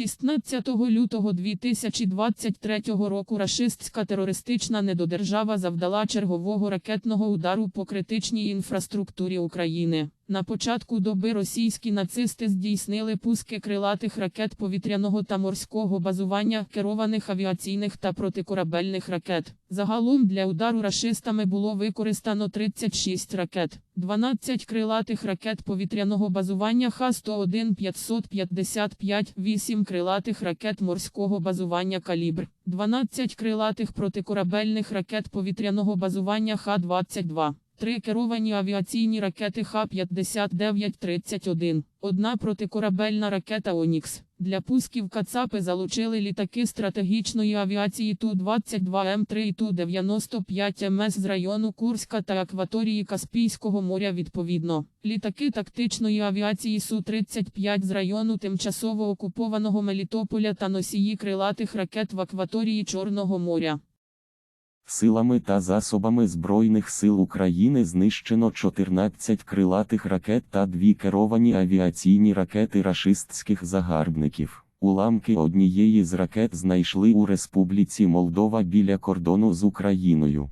16 лютого 2023 року рашистська терористична недодержава завдала чергового ракетного удару по критичній інфраструктурі України. На початку доби російські нацисти здійснили пуски крилатих ракет повітряного та морського базування, керованих авіаційних та протикорабельних ракет. Загалом для удару рашистами було використано 36 ракет, 12 крилатих ракет повітряного базування Х-101 555, 8 крилатих ракет морського базування «Калібр», 12 крилатих протикорабельних ракет повітряного базування Х-22. Три керовані авіаційні ракети Х-59-31, одна протикорабельна ракета «Онікс». Для пусків Кацапи залучили літаки стратегічної авіації Ту-22М3 і Ту-95МС з району Курська та акваторії Каспійського моря відповідно. Літаки тактичної авіації Су-35 з району тимчасово окупованого Мелітополя та носії крилатих ракет в акваторії Чорного моря. Силами та засобами Збройних сил України знищено 14 крилатих ракет та дві керовані авіаційні ракети рашистських загарбників. Уламки однієї з ракет знайшли у Республіці Молдова біля кордону з Україною.